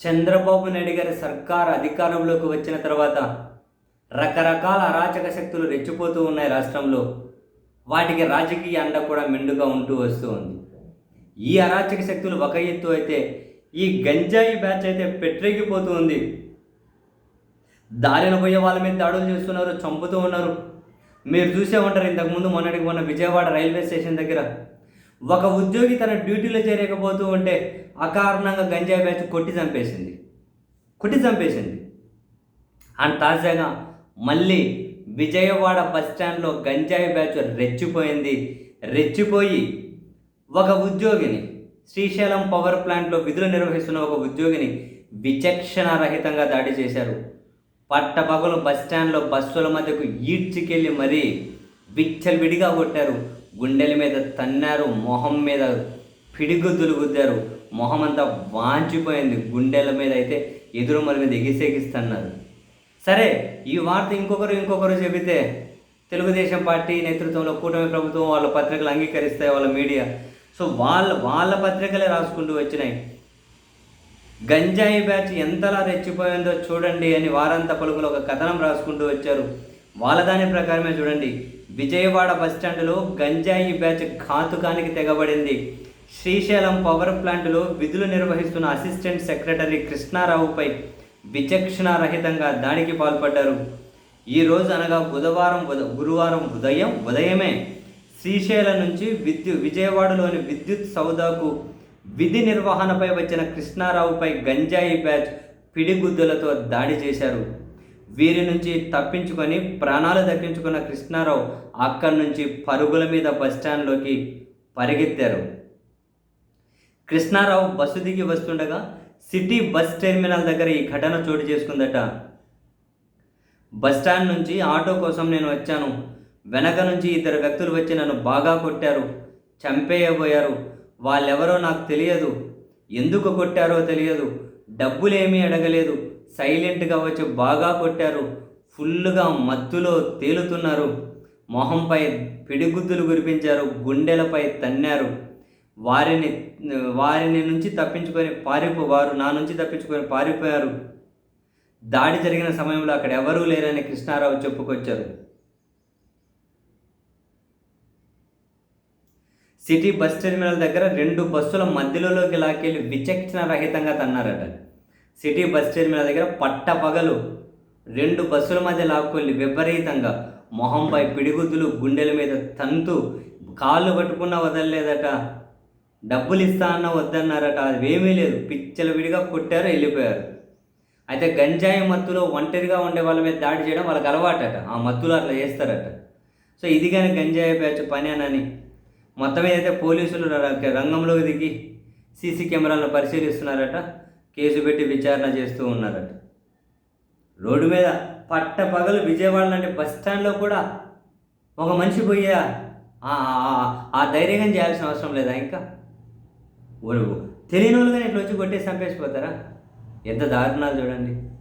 చంద్రబాబు నాయుడు గారి సర్కార్ అధికారంలోకి వచ్చిన తర్వాత రకరకాల అరాచక శక్తులు రెచ్చిపోతూ ఉన్నాయి రాష్ట్రంలో. వాటికి రాజకీయ అండ కూడా మెండుగా ఉంటూ వస్తూ ఉంది. ఈ అరాచక శక్తులు ఒక ఎత్తు అయితే ఈ గంజాయి బ్యాచ్ అయితే పెట్టరేగిపోతూ ఉంది. దారిన పోయే వాళ్ళ మీద దాడులు చేస్తున్నారు చంపుతూ ఉన్నారు. మీరు చూసే ఉంటారు ఇంతకుముందు మొన్నటికి మొన్న విజయవాడ రైల్వే స్టేషన్ దగ్గర ఒక ఉద్యోగి తన డ్యూటీలో చేరకపోతూ ఉంటే అకారణంగా గంజాయి బ్యాచ్ కొట్టి చంపేసింది. కొట్టి చంపేసింది. అండ్ తాజాగా మళ్ళీ విజయవాడ బస్ స్టాండ్లో గంజాయి బ్యాచ్ రెచ్చిపోయింది. రెచ్చిపోయి ఒక ఉద్యోగిని శ్రీశైలం పవర్ ప్లాంట్లో విధులు నిర్వహిస్తున్న ఒక ఉద్యోగిని విచక్షణ రహితంగా దాడి చేశారు. పట్టపగలు బస్ స్టాండ్లో బస్సుల మధ్యకు ఈడ్చికెళ్ళి మరీ విచ్చలవిడిగా కొట్టారు. గుండెల మీద తన్నారు మొహం మీద పిడిగుద్దులు గుద్దారు. మొహం అంతా వాంచిపోయింది. గుండెల మీద అయితే ఎదురుమల మీద ఎగిసెగిస్తున్నారు. సరే ఈ వార్త ఇంకొకరు ఇంకొకరు చెబితే తెలుగుదేశం పార్టీ నేతృత్వంలో కూటమి ప్రభుత్వం వాళ్ళ పత్రికలు అంగీకరిస్తాయి వాళ్ళ మీడియా. సో వాళ్ళ వాళ్ళ పత్రికలే రాసుకుంటూ వచ్చినాయి. గంజాయి బ్యాచ్ ఎంతలా రెచ్చిపోయిందో చూడండి అని వారంతా పలుకులు ఒక కథనం రాసుకుంటూ వచ్చారు. వాళ్ళ దాని ప్రకారమే చూడండి. విజయవాడ బస్టాండ్లో గంజాయి బ్యాచ్ ఘాతుకానికి తెగబడింది. శ్రీశైలం పవర్ ప్లాంట్లో విధులు నిర్వహిస్తున్న అసిస్టెంట్ సెక్రటరీ కృష్ణారావుపై విచక్షణారహితంగా దాడికి పాల్పడ్డారు. ఈ రోజు అనగా బుధవారం గురువారం ఉదయం ఉదయమే శ్రీశైలం నుంచి విద్యుత్ విజయవాడలోని విద్యుత్ సౌదాకు విధి నిర్వహణపై వచ్చిన కృష్ణారావుపై గంజాయి బ్యాచ్ పిడిగుద్దులతో దాడి చేశారు. వీరి నుంచి తప్పించుకొని ప్రాణాలు దక్కించుకున్న కృష్ణారావు అక్కడి నుంచి పరుగుల మీద బస్టాండ్లోకి పరిగెత్తారు. కృష్ణారావు బస్సు దిగి వస్తుండగా సిటీ బస్ టెర్మినల్ దగ్గర ఈ ఘటన చోటు చేసుకుందట. బస్ స్టాండ్ నుంచి ఆటో కోసం నేను వచ్చాను. వెనక నుంచి ఇద్దరు వ్యక్తులు వచ్చి నన్ను బాగా కొట్టారు. చంపేయబోయారు. వాళ్ళెవరో నాకు తెలియదు. ఎందుకు కొట్టారో తెలియదు. డబ్బులేమీ అడగలేదు. సైలెంట్గా వచ్చి బాగా కొట్టారు. ఫుల్లుగా మత్తులో తేలుతున్నారు. మొహంపై పిడిగుద్దులు కురిపించారు. గుండెలపై తన్నారు. వారిని వారిని నుంచి తప్పించుకొని పారిపో వారు నా నుంచి తప్పించుకొని పారిపోయారు. దాడి జరిగిన సమయంలో అక్కడ ఎవరూ లేరని కృష్ణారావు చెప్పుకొచ్చారు. సిటీ బస్ టెర్మినల్ దగ్గర రెండు బస్సుల మధ్యలోకి లాక్కెళ్ళి విచక్షణ రహితంగా తన్నారట. సిటీ బస్ టెర్మినల్ దగ్గర పట్ట పగలు రెండు బస్సుల మధ్య లాక్కొని విపరీతంగా మొహంపై పిడిగుద్దులు గుండెల మీద తంతు కాళ్ళు పట్టుకున్నా వదలలేదట డబ్బులు ఇస్తా అన్న వద్దన్నారట అవేమీ లేదు పిచ్చల విడిగా కొట్టారు వెళ్ళిపోయారు. అయితే గంజాయి మత్తులో ఒంటరిగా ఉండే వాళ్ళ మీద దాడి చేయడం వాళ్ళకి అలవాటట ఆ మత్తులో అట్లా చేస్తారట. సో ఇది కానీ గంజాయి బ్యాచ్ పని అని మొత్తం ఏదైతే పోలీసులు రంగంలోకి దిగి సీసీ కెమెరాలను పరిశీలిస్తున్నారట. కేసు పెట్టి విచారణ చేస్తూ ఉన్నారట. రోడ్డు మీద పట్ట పగలు విజయవాడ లాంటి బస్ స్టాండ్లో కూడా ఒక మనిషి పోయా ఆ- ధైర్యం ధైర్యంగా చేయాల్సిన అవసరం లేదా ఇంకా? ఓ తెలియని వాళ్ళు కానీ ఇట్లా వచ్చి కొట్టేసి చంపేసిపోతారా? ఎంత దారుణాలు చూడండి.